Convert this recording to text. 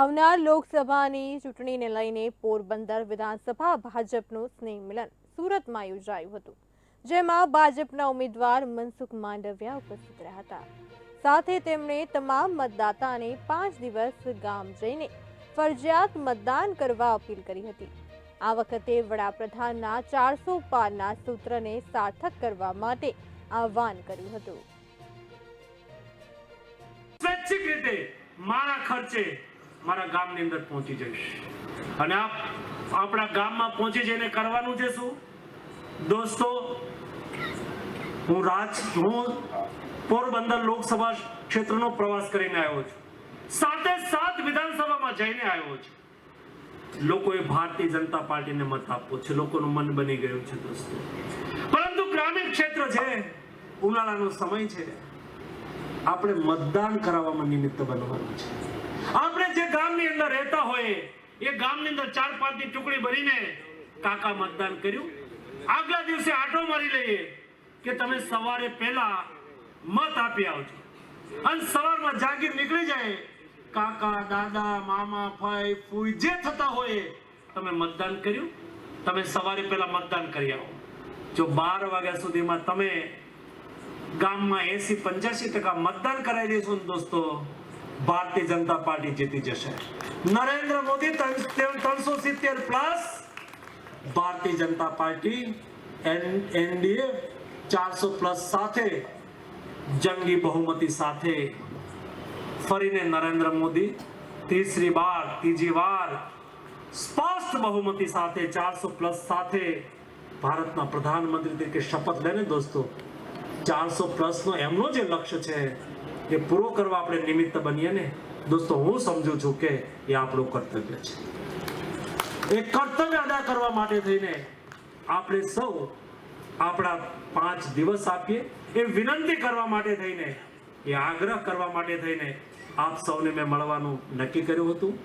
આવનાર લોકસભાની ચૂંટણીને લઈને પોરબંદર વિધાનસભા ભાજપનું સ્નેહ મિલન સુરતમાં યોજાયું હતું, જેમાં ભાજપના ઉમેદવાર મનસુખ માંડવિયા ઉપસ્થિત રહ્યા હતા. સાથે તેમણે તમામ મતદાતાને પાંચ દિવસ ગામ જઈને ફરજિયાત મતદાન કરવા અપીલ કરી હતી. આ વખતે વડાપ્રધાનના ચારસો પારના સૂત્રને સાર્થક કરવા માટે આહવાન કર્યું હતું. સ્વૈચ્છિક રીતે મારા ખર્ચે મારા ગામની અંદર પહોંચી જઈશ. અને આપ આપણા ગામમાં પહોંચી જઈને કરવાનું છે શું? દોસ્તો, હું રાજ, હું પોરબંદર લોકસભા ક્ષેત્રનો પ્રવાસ કરીને આવ્યો છું. સાથે સાત વિધાનસભામાં જઈને આવ્યો છું. લોકોએ ભારતીય જનતા પાર્ટીને મત આપવો છે. લોકોનું મન બની ગયું છે, દોસ્તો. પરંતુ ગ્રામીણ ક્ષેત્ર છે, ઉનાળાનો સમય છે. આપણે મતદાન કરાવવામાં નિમિત્ત બનવાનું છે. આપણે જે ગામની અંદર રહેતા હોઈએ એ ગામની અંદર ચાર પાંચની ટુકડી ભરીને કાકા મતદાન કર્યું. આગલા દિવસે આટો મારી લઈએ કે તમે સવારે પહેલા મત આપી આવજો. અને સવારમાં જાગીર નીકળી જાય, કાકા, દાદા, મામા, ભાઈ, ફૂઈ, જે થતા હોય, તમે મતદાન કર્યું. તમે સવારે પહેલા મતદાન કરી આવો. જો બાર વાગ્યા સુધીમાં તમે ગામમાં એસી પંચ્યાસી ટકા મતદાન કરાવી દેશો ને દોસ્તો ભારતીય જનતા પાર્ટી જીતી જશે. નરેન્દ્ર મોદી ત્રણસો સિત્તેર plus Bharatiya Janata party NDA ચારસો પ્લસ સાથે જંગી બહુમતી સાથે ફરીને નરેન્દ્ર મોદી તીસરી વાર, ત્રીજી વાર સ્પષ્ટ બહુમતી સાથે ચારસો પ્લસ સાથે ભારતના પ્રધાનમંત્રી તરીકે શપથ લેને દોસ્તો, ચારસો પ્લસનો એમનો જે લક્ષ્ય છે એ પૂરો કરવા આપણે નિમિત્ત બનીએ ને, દોસ્તો, હું સમજુ છું કે એ આપણું કર્તવ્ય છે. એ કર્તવ્ય અદા કરવા માટે થઈને આપણે સૌ આપણા પાંચ દિવસ આપીએ એ વિનંતી કરવા માટે થઈને, એ આગ્રહ કરવા માટે થઈને આપ સૌને મેં મળવાનું નક્કી કર્યું હતું.